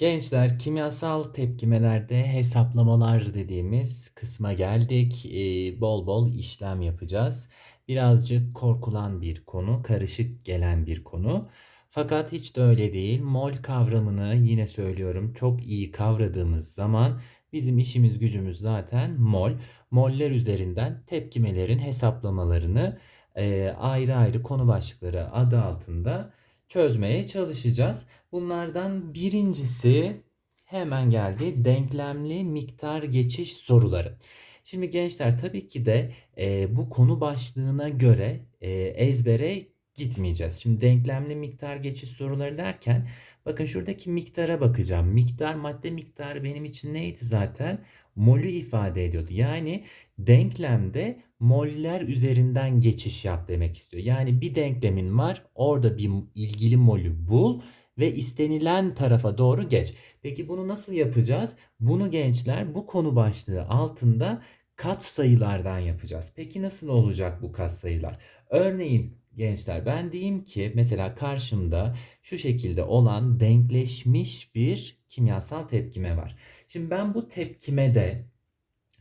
Gençler kimyasal tepkimelerde hesaplamalar dediğimiz kısma geldik. Ee, bol bol işlem yapacağız. Birazcık korkulan bir konu, karışık gelen bir konu. Fakat hiç de öyle değil. Mol kavramını yine söylüyorum çok iyi kavradığımız zaman bizim işimiz gücümüz zaten mol. Moller üzerinden tepkimelerin hesaplamalarını e, ayrı ayrı konu başlıkları adı altında çözmeye çalışacağız. Bunlardan birincisi hemen geldi. Denklemli miktar geçiş soruları. Şimdi gençler tabii ki de e, bu konu başlığına göre e, ezbere gitmeyeceğiz. Şimdi denklemli miktar geçiş soruları derken bakın şuradaki miktara bakacağım. Miktar madde miktarı benim için neydi zaten? Molü ifade ediyordu. Yani denklemde moller üzerinden geçiş yap demek istiyor. Yani bir denklemin var orada bir ilgili molü bul ve istenilen tarafa doğru geç. Peki bunu nasıl yapacağız? Bunu gençler bu konu başlığı altında kat sayılardan yapacağız. Peki nasıl olacak bu kat sayılar? Örneğin gençler ben diyeyim ki mesela karşımda şu şekilde olan denkleşmiş bir kimyasal tepkime var. Şimdi ben bu tepkimede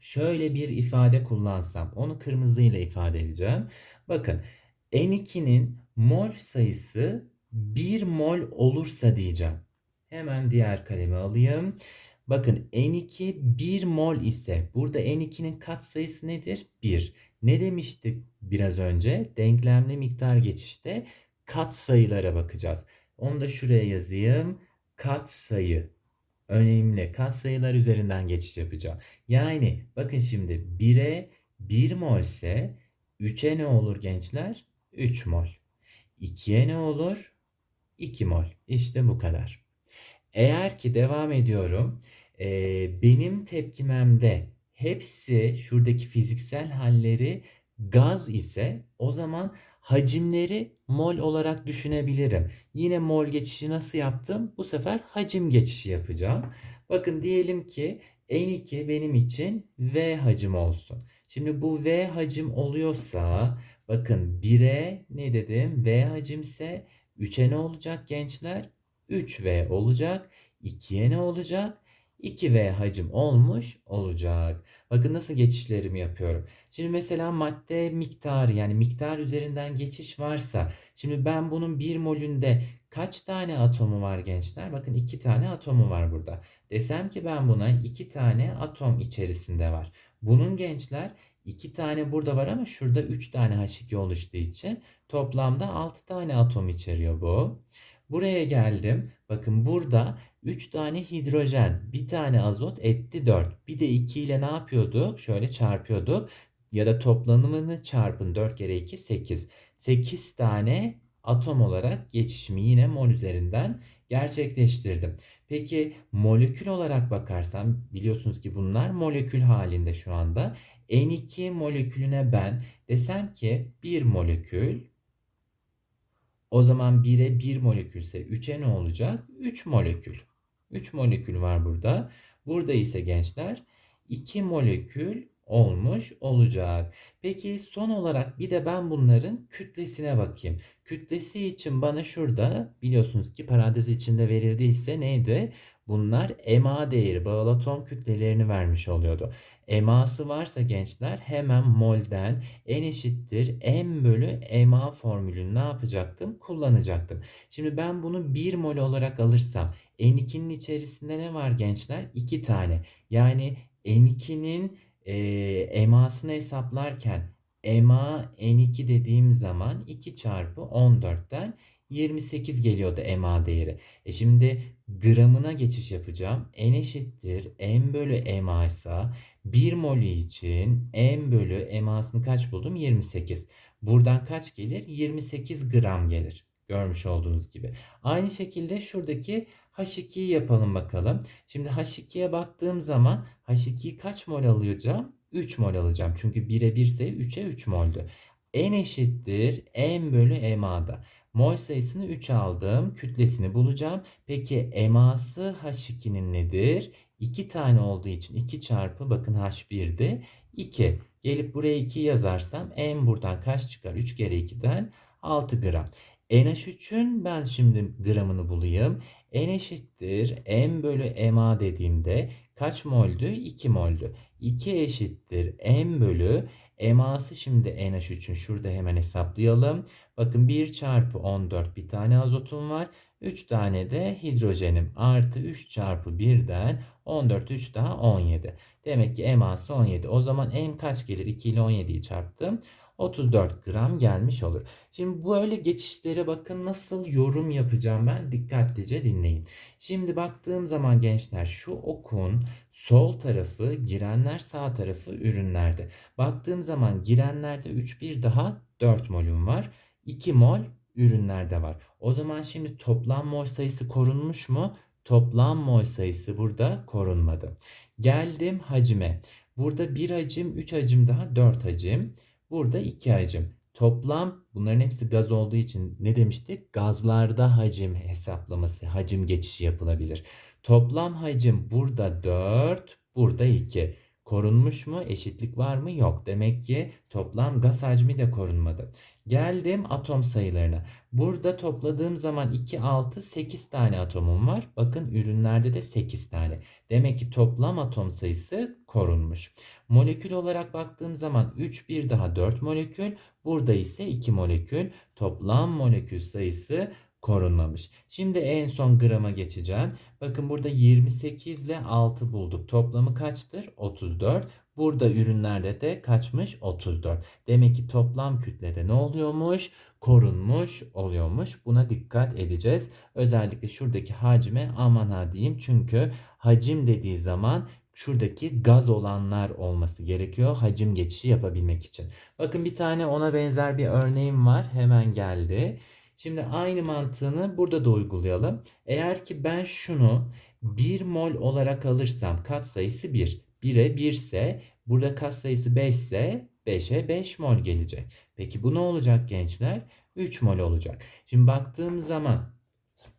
şöyle bir ifade kullansam onu kırmızıyla ifade edeceğim. Bakın N2'nin mol sayısı 1 mol olursa diyeceğim. Hemen diğer kalemi alayım. Bakın N2 1 mol ise burada N2'nin katsayısı nedir? 1. Ne demiştik biraz önce? Denklemli miktar geçişte katsayılara bakacağız. Onu da şuraya yazayım. Katsayı. Önemli. Katsayılar üzerinden geçiş yapacağım. Yani bakın şimdi 1'e 1 mol ise 3'e ne olur gençler? 3 mol. 2'ye ne olur? 2 mol. İşte bu kadar. Eğer ki devam ediyorum. E, benim tepkimemde hepsi şuradaki fiziksel halleri gaz ise o zaman hacimleri mol olarak düşünebilirim. Yine mol geçişi nasıl yaptım? Bu sefer hacim geçişi yapacağım. Bakın diyelim ki N2 benim için V hacim olsun. Şimdi bu V hacim oluyorsa bakın 1'e ne dedim? V hacimse 3'e ne olacak gençler? 3V olacak. 2'ye ne olacak? 2V hacim olmuş olacak. Bakın nasıl geçişlerimi yapıyorum. Şimdi mesela madde miktarı yani miktar üzerinden geçiş varsa şimdi ben bunun 1 molünde kaç tane atomu var gençler? Bakın 2 tane atomu var burada. Desem ki ben buna 2 tane atom içerisinde var. Bunun gençler 2 tane burada var ama şurada 3 tane H2 oluştuğu için toplamda 6 tane atom içeriyor bu. Buraya geldim. Bakın burada 3 tane hidrojen, bir tane azot etti 4. Bir de 2 ile ne yapıyorduk? Şöyle çarpıyorduk. Ya da toplamını çarpın 4 kere 2 8. 8 tane atom olarak geçişimi yine mol üzerinden gerçekleştirdim. Peki molekül olarak bakarsam biliyorsunuz ki bunlar molekül halinde şu anda. N2 molekülüne ben desem ki bir molekül o zaman 1'e 1 molekülse 3'e ne olacak? 3 molekül. 3 molekül var burada. Burada ise gençler 2 molekül olmuş olacak. Peki son olarak bir de ben bunların kütlesine bakayım. Kütlesi için bana şurada biliyorsunuz ki parantez içinde verildiyse neydi? Bunlar EMA değeri, bağlı atom kütlelerini vermiş oluyordu. EMA'sı varsa gençler hemen molden n eşittir m bölü EMA formülünü ne yapacaktım? Kullanacaktım. Şimdi ben bunu 1 mol olarak alırsam N2'nin içerisinde ne var gençler? 2 tane. Yani N2'nin e, EMA'sını hesaplarken EMA N2 dediğim zaman 2 çarpı 14'ten 28 geliyordu EMA değeri. E şimdi gramına geçiş yapacağım. N eşittir M bölü EMA ise 1 molü için M bölü EMA'sını kaç buldum? 28. Buradan kaç gelir? 28 gram gelir. Görmüş olduğunuz gibi. Aynı şekilde şuradaki H2'yi yapalım bakalım. Şimdi H2'ye baktığım zaman H2'yi kaç mol alacağım? 3 mol alacağım. Çünkü 1'e 1 ise 3'e 3 moldü. N eşittir M bölü EMA'da. Mol sayısını 3 aldım. Kütlesini bulacağım. Peki eması H2'nin nedir? 2 tane olduğu için 2 çarpı bakın H1'di. 2. Gelip buraya 2 yazarsam M buradan kaç çıkar? 3 kere 2'den 6 gram. NH3'ün ben şimdi gramını bulayım. N eşittir M bölü MA dediğimde kaç moldü? 2 moldü. 2 eşittir M bölü MA'sı şimdi NH3'ün şurada hemen hesaplayalım. Bakın 1 çarpı 14 bir tane azotum var. 3 tane de hidrojenim artı 3 çarpı 1'den 14 3 daha 17. Demek ki MA'sı 17. O zaman M kaç gelir? 2 ile 17'yi çarptım. 34 gram gelmiş olur. Şimdi böyle geçişlere bakın nasıl yorum yapacağım ben dikkatlice dinleyin. Şimdi baktığım zaman gençler şu okun sol tarafı girenler sağ tarafı ürünlerde. Baktığım zaman girenlerde 3 bir daha 4 molüm var. 2 mol ürünlerde var. O zaman şimdi toplam mol sayısı korunmuş mu? Toplam mol sayısı burada korunmadı. Geldim hacime. Burada 1 hacim, 3 hacim daha 4 hacim. Burada 2 hacim. Toplam bunların hepsi gaz olduğu için ne demiştik? Gazlarda hacim hesaplaması, hacim geçişi yapılabilir. Toplam hacim burada 4, burada 2. Korunmuş mu? Eşitlik var mı? Yok. Demek ki toplam gaz hacmi de korunmadı. Geldim atom sayılarına. Burada topladığım zaman 2, 6, 8 tane atomum var. Bakın ürünlerde de 8 tane. Demek ki toplam atom sayısı korunmuş. Molekül olarak baktığım zaman 3, bir daha 4 molekül. Burada ise 2 molekül. Toplam molekül sayısı korunmamış. Şimdi en son grama geçeceğim. Bakın burada 28 ile 6 bulduk. Toplamı kaçtır? 34. Burada ürünlerde de kaçmış? 34. Demek ki toplam kütlede ne oluyormuş? Korunmuş oluyormuş. Buna dikkat edeceğiz. Özellikle şuradaki hacme aman ha diyeyim. Çünkü hacim dediği zaman şuradaki gaz olanlar olması gerekiyor hacim geçişi yapabilmek için. Bakın bir tane ona benzer bir örneğim var. Hemen geldi. Şimdi aynı mantığını burada da uygulayalım. Eğer ki ben şunu 1 mol olarak alırsam kat sayısı 1. 1'e 1 ise burada kat sayısı 5 ise 5'e 5 mol gelecek. Peki bu ne olacak gençler? 3 mol olacak. Şimdi baktığım zaman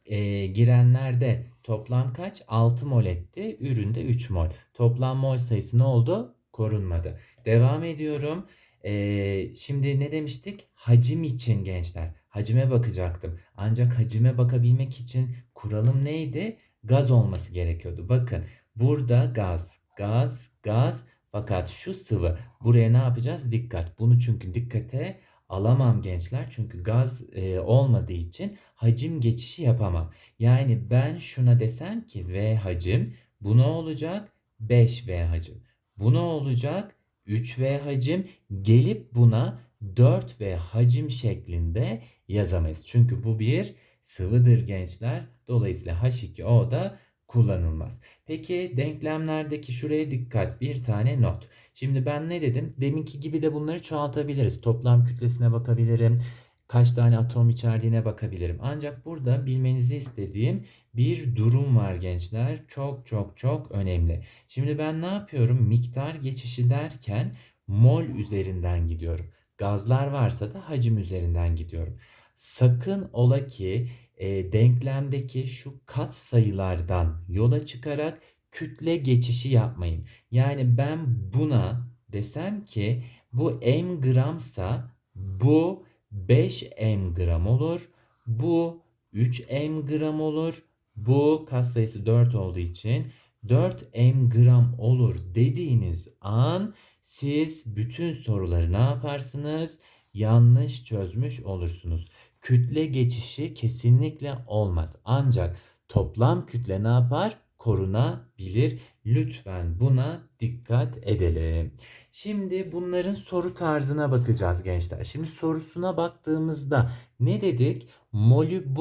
e, girenlerde toplam kaç? 6 mol etti. Üründe 3 mol. Toplam mol sayısı ne oldu? Korunmadı. Devam ediyorum. E, şimdi ne demiştik? Hacim için gençler. Hacime bakacaktım. Ancak hacime bakabilmek için kuralım neydi? Gaz olması gerekiyordu. Bakın burada gaz, gaz, gaz fakat şu sıvı. Buraya ne yapacağız? Dikkat. Bunu çünkü dikkate alamam gençler. Çünkü gaz e, olmadığı için hacim geçişi yapamam. Yani ben şuna desem ki V hacim bu ne olacak? 5V hacim. Bu ne olacak? 3V hacim gelip buna 4V hacim şeklinde yazamayız. Çünkü bu bir sıvıdır gençler. Dolayısıyla H2O da kullanılmaz. Peki denklemlerdeki şuraya dikkat bir tane not. Şimdi ben ne dedim? Deminki gibi de bunları çoğaltabiliriz. Toplam kütlesine bakabilirim. Kaç tane atom içerdiğine bakabilirim. Ancak burada bilmenizi istediğim bir durum var gençler. Çok çok çok önemli. Şimdi ben ne yapıyorum? Miktar geçişi derken mol üzerinden gidiyorum. Gazlar varsa da hacim üzerinden gidiyorum. Sakın ola ki e, denklemdeki şu kat sayılardan yola çıkarak kütle geçişi yapmayın. Yani ben buna desem ki bu m gramsa bu 5 m gram olur. Bu 3 m gram olur. Bu kat sayısı 4 olduğu için 4 m gram olur dediğiniz an siz bütün soruları ne yaparsınız? Yanlış çözmüş olursunuz. Kütle geçişi kesinlikle olmaz. Ancak toplam kütle ne yapar? Korunabilir. Lütfen buna dikkat edelim. Şimdi bunların soru tarzına bakacağız gençler. Şimdi sorusuna baktığımızda ne dedik? Molü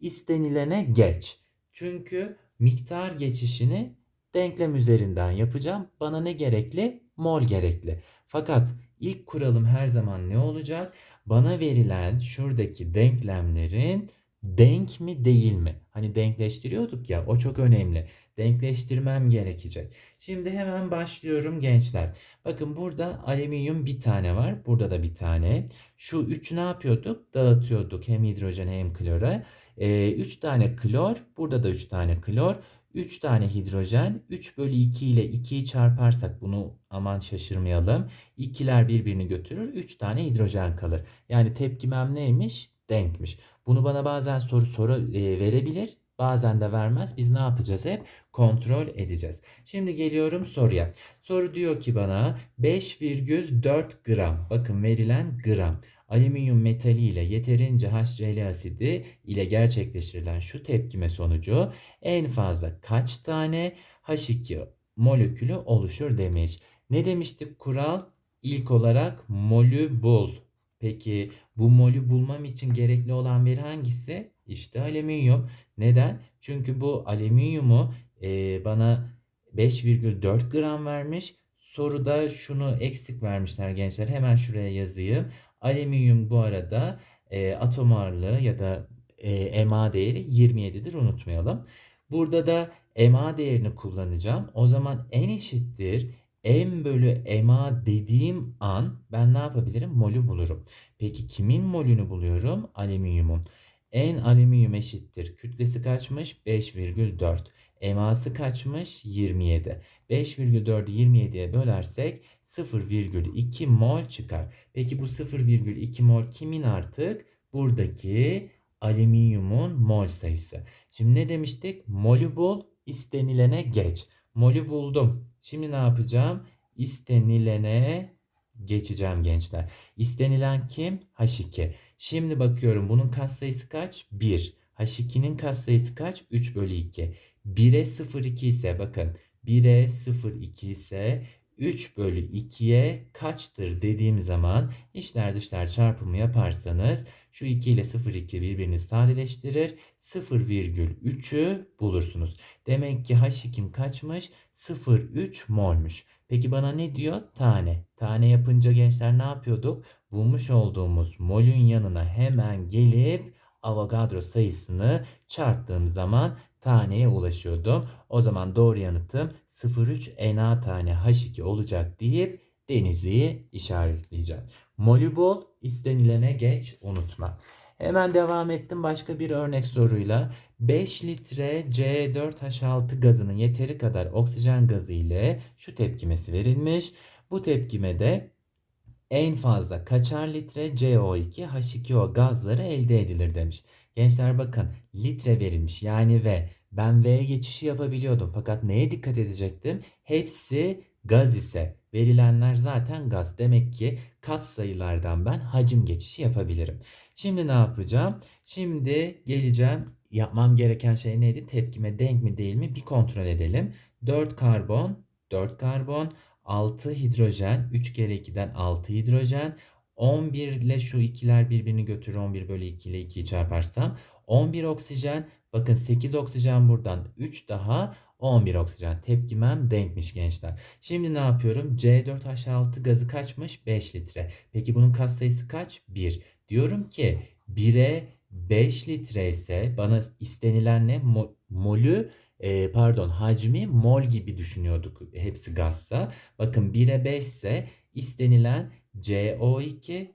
istenilene geç. Çünkü miktar geçişini denklem üzerinden yapacağım. Bana ne gerekli? Mol gerekli. Fakat ilk kuralım her zaman ne olacak? Bana verilen şuradaki denklemlerin denk mi değil mi? Hani denkleştiriyorduk ya o çok önemli. Denkleştirmem gerekecek. Şimdi hemen başlıyorum gençler. Bakın burada alüminyum bir tane var. Burada da bir tane. Şu üç ne yapıyorduk? Dağıtıyorduk hem hidrojen hem klora. 3 ee, tane klor. Burada da 3 tane klor. 3 tane hidrojen 3 bölü 2 ile 2'yi çarparsak bunu aman şaşırmayalım. 2'ler birbirini götürür 3 tane hidrojen kalır. Yani tepkimem neymiş? denkmiş. Bunu bana bazen soru soru e, verebilir. Bazen de vermez. Biz ne yapacağız hep? Kontrol edeceğiz. Şimdi geliyorum soruya. Soru diyor ki bana 5,4 gram. Bakın verilen gram. Alüminyum metali ile yeterince HCl asidi ile gerçekleştirilen şu tepkime sonucu en fazla kaç tane H2 molekülü oluşur demiş. Ne demiştik kural? İlk olarak molü bul. Peki bu molü bulmam için gerekli olan veri hangisi? İşte alüminyum. Neden? Çünkü bu alüminyumu e, bana 5,4 gram vermiş. Soruda şunu eksik vermişler gençler. Hemen şuraya yazayım. Alüminyum bu arada e, atom ağırlığı ya da e, MA değeri 27'dir unutmayalım. Burada da MA değerini kullanacağım. O zaman n eşittir m bölü ma dediğim an ben ne yapabilirim? Molü bulurum. Peki kimin molünü buluyorum? Alüminyumun. N alüminyum eşittir. Kütlesi kaçmış? 5,4. Eması kaçmış? 27. 5,4'ü 27'ye bölersek 0,2 mol çıkar. Peki bu 0,2 mol kimin artık? Buradaki alüminyumun mol sayısı. Şimdi ne demiştik? Molü bul, istenilene geç. Molü buldum. Şimdi ne yapacağım? İstenilene geçeceğim gençler. İstenilen kim? H2. Şimdi bakıyorum bunun katsayısı kaç? 1. H2'nin katsayısı kaç? 3 bölü 2. 1'e 0,2 ise bakın 1'e 0,2 ise 3 bölü 2'ye kaçtır dediğim zaman içler dışlar çarpımı yaparsanız şu 2 ile 0,2 birbirini sadeleştirir. 0,3'ü bulursunuz. Demek ki H2 kaçmış? 0,3 molmuş. Peki bana ne diyor? Tane. Tane yapınca gençler ne yapıyorduk? Bulmuş olduğumuz molün yanına hemen gelip Avogadro sayısını çarptığım zaman taneye ulaşıyordum. O zaman doğru yanıtım 0,3 Na tane H2 olacak deyip Denizli'yi işaretleyeceğim. Molü bol istenilene geç unutma. Hemen devam ettim başka bir örnek soruyla. 5 litre C4H6 gazının yeteri kadar oksijen gazı ile şu tepkimesi verilmiş. Bu tepkimede en fazla kaçar litre CO2 H2O gazları elde edilir demiş. Gençler bakın litre verilmiş yani V. Ben V geçişi yapabiliyordum fakat neye dikkat edecektim? Hepsi gaz ise verilenler zaten gaz. Demek ki kat sayılardan ben hacim geçişi yapabilirim. Şimdi ne yapacağım? Şimdi geleceğim. Yapmam gereken şey neydi? Tepkime denk mi değil mi bir kontrol edelim. 4 karbon, 4 karbon 6 hidrojen 3 kere 2'den 6 hidrojen 11 ile şu ikiler birbirini götürür 11 bölü 2 ile 2'yi çarparsam 11 oksijen bakın 8 oksijen buradan 3 daha 11 oksijen tepkimem denkmiş gençler. Şimdi ne yapıyorum? C4H6 gazı kaçmış? 5 litre. Peki bunun kat sayısı kaç? 1. Diyorum ki 1'e 5 litre ise bana istenilen ne? Mo molü e, pardon hacmi mol gibi düşünüyorduk hepsi gazsa. Bakın 1'e 5 ise istenilen CO2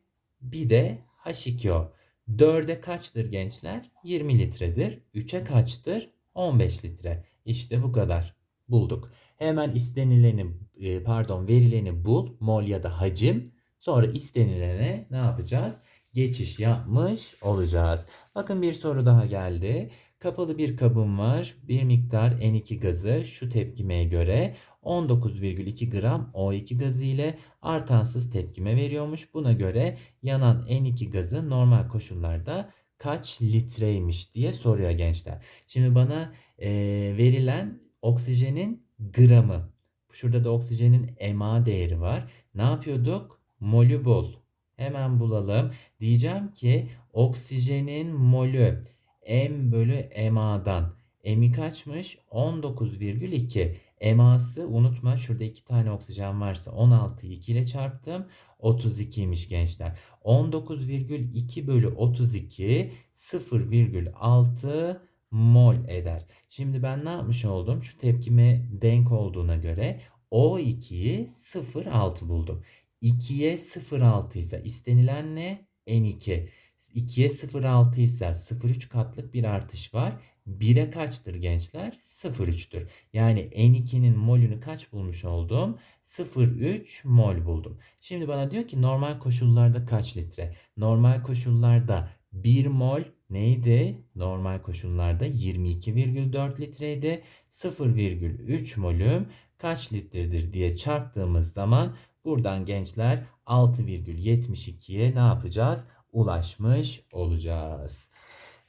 bir de H2O. 4'e kaçtır gençler? 20 litredir. 3'e kaçtır? 15 litre. İşte bu kadar. Bulduk. Hemen istenileni e, pardon verileni bul. Mol ya da hacim. Sonra istenilene ne yapacağız? Geçiş yapmış olacağız. Bakın bir soru daha geldi. Kapalı bir kabım var. Bir miktar N2 gazı şu tepkimeye göre 19,2 gram O2 gazı ile artansız tepkime veriyormuş. Buna göre yanan N2 gazı normal koşullarda kaç litreymiş diye soruyor gençler. Şimdi bana e, verilen oksijenin gramı. Şurada da oksijenin MA değeri var. Ne yapıyorduk? Molü bul. Hemen bulalım. Diyeceğim ki oksijenin molü M bölü MA'dan. M'i kaçmış? 19,2. MA'sı unutma şurada iki tane oksijen varsa 16'yı 2 ile çarptım. 32'ymiş gençler. 19,2 bölü 32 0,6 mol eder. Şimdi ben ne yapmış oldum? Şu tepkime denk olduğuna göre O2'yi 0,6 buldum. 2'ye 0,6 ise istenilen ne? N2. 2'ye 0,6 ise 0,3 katlık bir artış var. 1'e kaçtır gençler? 0,3'tür. Yani N2'nin molünü kaç bulmuş oldum? 0,3 mol buldum. Şimdi bana diyor ki normal koşullarda kaç litre? Normal koşullarda 1 mol neydi? Normal koşullarda 22,4 litreydi. 0,3 molüm kaç litredir diye çarptığımız zaman buradan gençler 6,72'ye ne yapacağız? Ulaşmış olacağız.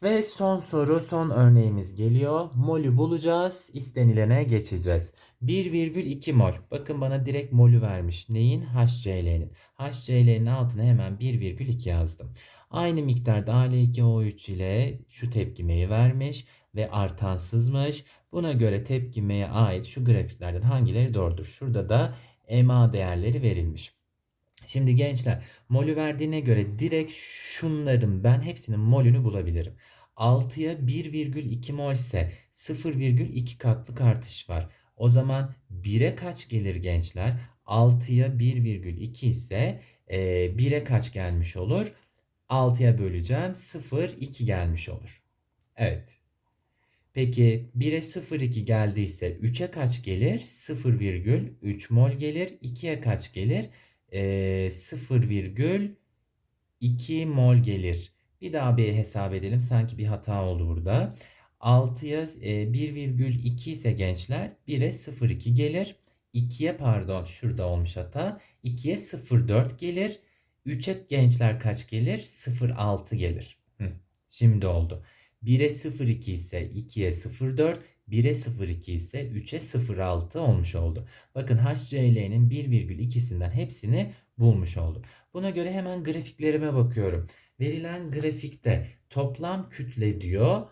Ve son soru, son örneğimiz geliyor. Mol'ü bulacağız, istenilene geçeceğiz. 1,2 mol. Bakın bana direkt mol'ü vermiş. Neyin? HCl'nin. HCl'nin altına hemen 1,2 yazdım. Aynı miktarda Al2O3 ile şu tepkimeyi vermiş ve artansızmış. Buna göre tepkimeye ait şu grafiklerden hangileri doğrudur? Şurada da MA değerleri verilmiş. Şimdi gençler molü verdiğine göre direkt şunların ben hepsinin molünü bulabilirim. 6'ya 1,2 mol ise 0,2 katlık artış var. O zaman 1'e kaç gelir gençler? 6'ya 1,2 ise e, 1'e kaç gelmiş olur? 6'ya böleceğim 0,2 gelmiş olur. Evet. Peki 1'e 0,2 geldiyse 3'e kaç gelir? 0,3 mol gelir. 2'ye kaç gelir? E, 0,2 mol gelir. Bir daha bir hesap edelim. Sanki bir hata oldu burada. 6'ya 1,2 ise gençler 1'e 0,2 gelir. 2'ye pardon şurada olmuş hata. 2'ye 0,4 gelir. 3'e gençler kaç gelir? 0,6 gelir. Hı, şimdi oldu. 1'e 0,2 ise 2'ye 0,4. 1'e 0,2 ise 3'e 0,6 olmuş oldu. Bakın HCL'nin 1,2'sinden hepsini bulmuş oldum. Buna göre hemen grafiklerime bakıyorum. Verilen grafikte toplam kütle diyor.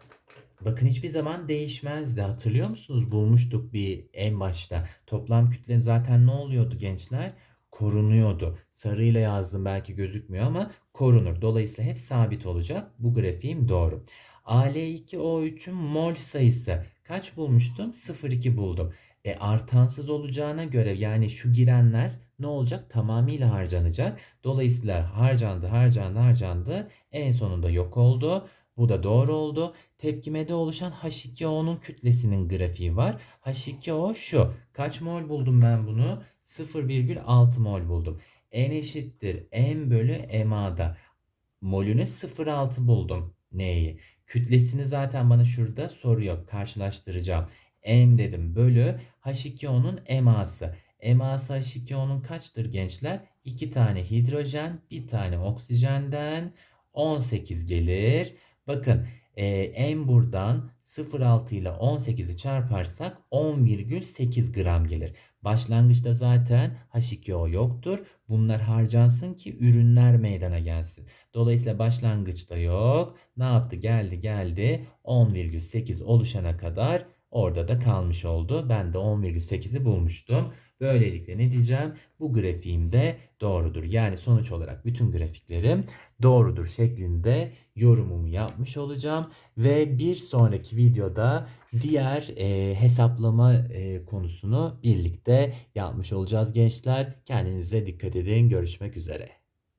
Bakın hiçbir zaman değişmezdi. Hatırlıyor musunuz? Bulmuştuk bir en başta. Toplam kütle zaten ne oluyordu gençler? Korunuyordu. Sarıyla yazdım belki gözükmüyor ama korunur. Dolayısıyla hep sabit olacak. Bu grafiğim doğru. Al2O3'ün mol sayısı kaç bulmuştum? 0,2 buldum. E artansız olacağına göre yani şu girenler ne olacak? Tamamıyla harcanacak. Dolayısıyla harcandı, harcandı, harcandı. En sonunda yok oldu. Bu da doğru oldu. Tepkimede oluşan H2O'nun kütlesinin grafiği var. H2O şu. Kaç mol buldum ben bunu? 0,6 mol buldum. N eşittir M bölü MA'da. Molünü 0,6 buldum. Neyi? Kütlesini zaten bana şurada soruyor. Karşılaştıracağım. M dedim bölü H2O'nun MA'sı. MA'sı H2O'nun kaçtır gençler? 2 tane hidrojen, bir tane oksijenden 18 gelir. Bakın e, M buradan 0,6 ile 18'i çarparsak 10,8 gram gelir. Başlangıçta zaten H2O yoktur. Bunlar harcansın ki ürünler meydana gelsin. Dolayısıyla başlangıçta yok. Ne yaptı? Geldi geldi 10,8 oluşana kadar orada da kalmış oldu. Ben de 10,8'i bulmuştum. Böylelikle ne diyeceğim? Bu grafiğim de doğrudur. Yani sonuç olarak bütün grafiklerim doğrudur şeklinde yorumumu yapmış olacağım. Ve bir sonraki videoda diğer e, hesaplama e, konusunu birlikte yapmış olacağız gençler. Kendinize dikkat edin. Görüşmek üzere.